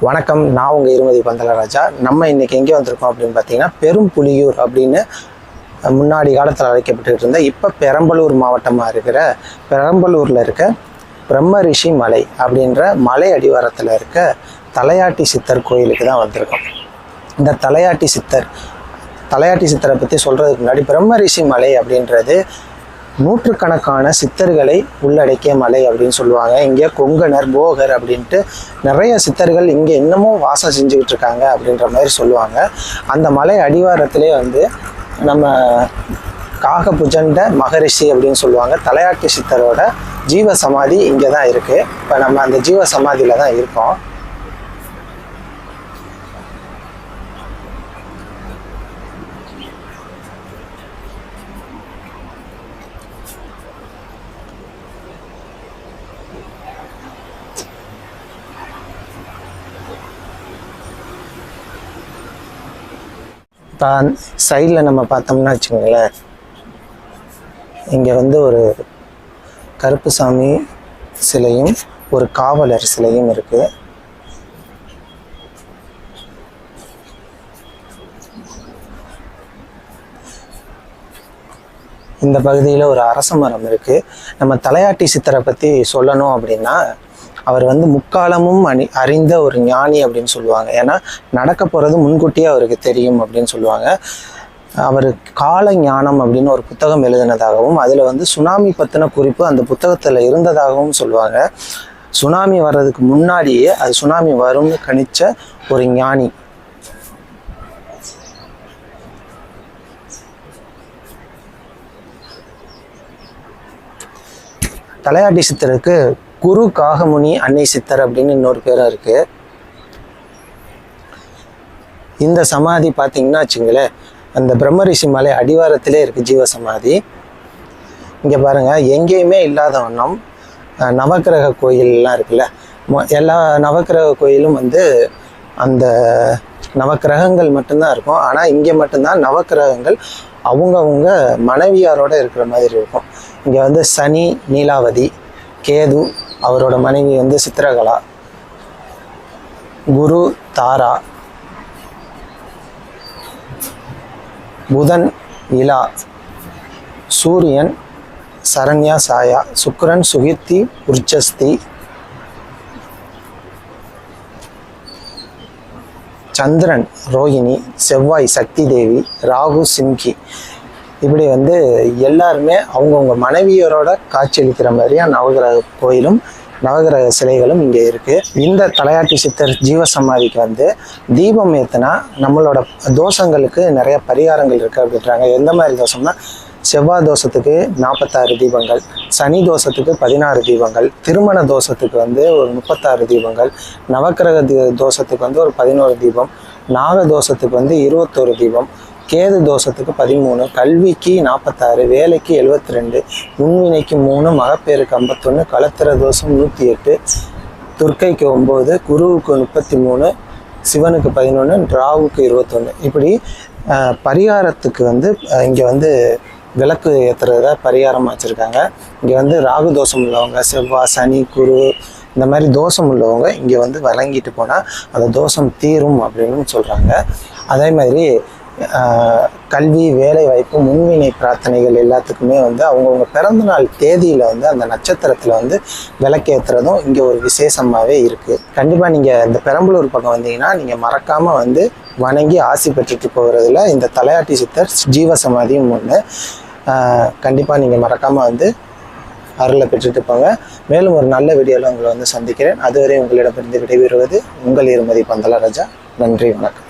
வணக்கம் நான் உங்கள் இருமதி பந்தலராஜா நம்ம இன்னைக்கு எங்கே வந்திருக்கோம் அப்படின்னு பார்த்தீங்கன்னா பெரும்புலியூர் அப்படின்னு முன்னாடி காலத்தில் அழைக்கப்பட்டுக்கிட்டு இருந்த இப்போ பெரம்பலூர் மாவட்டமாக இருக்கிற பெரம்பலூரில் இருக்க பிரம்ம ரிஷி மலை அப்படின்ற மலை அடிவாரத்தில் இருக்க தலையாட்டி சித்தர் கோயிலுக்கு தான் வந்திருக்கோம். இந்த தலையாட்டி சித்தர் தலையாட்டி சித்தரை பற்றி சொல்கிறதுக்கு முன்னாடி பிரம்ம ரிஷி மலை அப்படின்றது நூற்றுக்கணக்கான சித்தர்களை உள்ளடக்கிய மலை அப்படின்னு சொல்லுவாங்க. இங்கே கொங்கனர் போகர் அப்படின்ட்டு நிறைய சித்தர்கள் இங்கே இன்னமும் வாசம் செஞ்சுக்கிட்டு இருக்காங்க அப்படின்ற மாதிரி சொல்லுவாங்க. அந்த மலை அடிவாரத்திலே வந்து நம்ம காகபுஜண்ட மகரிஷி அப்படின்னு சொல்லுவாங்க. தலையாட்டு சித்தரோட ஜீவ சமாதி இங்கே தான் இருக்குது இப்போ நம்ம அந்த ஜீவ சமாதியில் தான் இருக்கோம். இப்போ சைடில் நம்ம பார்த்தோம்னா வச்சுக்கோங்களேன். இங்கே வந்து ஒரு கருப்புசாமி சிலையும் ஒரு காவலர் சிலையும் இருக்குது இந்த பகுதியில் ஒரு அரச மரம் இருக்குது நம்ம தலையாட்டி சித்தரை பற்றி சொல்லணும் அப்படின்னா அவர் வந்து முக்காலமும் அணி அறிந்த ஒரு ஞானி அப்படின்னு சொல்லுவாங்க. ஏன்னா நடக்க போகிறது முன்கூட்டியே அவருக்கு தெரியும் அப்படின்னு சொல்லுவாங்க. அவர் கால ஞானம் அப்படின்னு ஒரு புத்தகம் எழுதினதாகவும் அதில் வந்து சுனாமி பற்றின குறிப்பு அந்த புத்தகத்தில் இருந்ததாகவும் சொல்லுவாங்க. சுனாமி வர்றதுக்கு முன்னாடியே அது சுனாமி வரும்னு கணிச்ச ஒரு ஞானி. தலையாட்டி சித்தருக்கு குரு காகமுனி அன்னை சித்தர் அப்படின்னு இன்னொரு பேரும் இருக்கு. இந்த சமாதி பார்த்தீங்கன்னா வச்சுங்களேன் அந்த பிரம்மரிஷி மலை அடிவாரத்திலே இருக்கு ஜீவ சமாதி. இங்கே பாருங்க எங்கேயுமே இல்லாத வண்ணம் நவக்கிரக கோயில்லாம் இருக்குல்ல. மொ- எல்லா நவக்கிரக கோயிலும் வந்து அந்த நவக்கிரகங்கள் மட்டும்தான் இருக்கும். ஆனால் இங்கே மட்டும்தான் நவக்கிரகங்கள் அவங்கவுங்க மனைவியாரோட இருக்கிற மாதிரி இருக்கும். இங்கே வந்து சனி நீலாவதி கேது அவரோட மனைவி வந்து சித்திரகலா. குரு தாரா. புதன் இலா. சூரியன் சரண்யா சாயா. சுக்கரன் சுகித்தி உர்ச்சஸ்தி சந்திரன் ரோஹிணி. செவ்வாய் சக்தி தேவி ராகு சிம்கி. இப்படி வந்து எல்லாருமே அவங்கவுங்க மனைவியரோட காட்சியளிக்கிற மாதிரியா நவகிரக கோயிலும் நவகிரக சிலைகளும் இங்கே இருக்குது இந்த தலையாட்டி சித்தர் ஜீவசமாதிக்கு வந்து தீபம் ஏற்றுனா நம்மளோட தோஷங்களுக்கு நிறைய பரிகாரங்கள் இருக்குது அப்படின்றாங்க. எந்த மாதிரி தோஷம்னா செவ்வாய் தோஷத்துக்கு நாற்பத்தாறு தீபங்கள் சனி தோஷத்துக்கு பதினாறு தீபங்கள் திருமண தோஷத்துக்கு வந்து ஒரு முப்பத்தாறு தீபங்கள் நவக்கிரக தோஷத்துக்கு வந்து ஒரு பதினோரு தீபம் நாக தோஷத்துக்கு வந்து இருபத்தோரு தீபம் கேது தோஷத்துக்கு பதிமூணு கல்விக்கு நாற்பத்தாறு வேலைக்கு எழுபத்தி ரெண்டு முன்வினைக்கு மூணு மகப்பேருக்கு ஐம்பத்தொன்று களத்திர தோஷம் நூற்றி எட்டு துர்க்கைக்கு ஒம்பது குருவுக்கு முப்பத்தி மூணு சிவனுக்கு பதினொன்று ராவுக்கு இருபத்தொன்று இப்படி பரிகாரத்துக்கு வந்து இங்கே வந்து விளக்கு ஏற்றுறத பரிகாரம் வச்சுருக்காங்க. இங்கே வந்து ராகு தோஷம் உள்ளவங்க செவ்வாய் சனி குரு இந்த மாதிரி தோஷம் உள்ளவங்க இங்கே வந்து வழங்கிட்டு போனால் அந்த தோஷம் தீரும் அப்படின்னு சொல்கிறாங்க அதே மாதிரி கல்வி வேலை வாய்ப்பு முன்வினை பிரார்த்தனைகள் எல்லாத்துக்குமே வந்து அவங்கவுங்க பிறந்த நாள் தேதியில் வந்து அந்த நட்சத்திரத்தில் வந்து விளக்கேற்றுறதும் இங்கே ஒரு விசேஷமாகவே இருக்குது கண்டிப்பாக நீங்கள் இந்த பெரம்பலூர் பக்கம் வந்தீங்கன்னா நீங்கள் மறக்காமல் வந்து வணங்கி ஆசி பெற்றுட்டு போகிறதுல இந்த தலையாட்டி சித்தர் ஜீவ சமாதியும் ஒன்று கண்டிப்பாக நீங்கள் மறக்காமல் வந்து அருளை பெற்றுட்டு போங்க. மேலும் ஒரு நல்ல வீடியோவில் உங்களை வந்து சந்திக்கிறேன். அதுவரை உங்களிடமிருந்து விடைபெறுவது உங்கள் இருமதி பந்தலராஜா நன்றி வணக்கம்.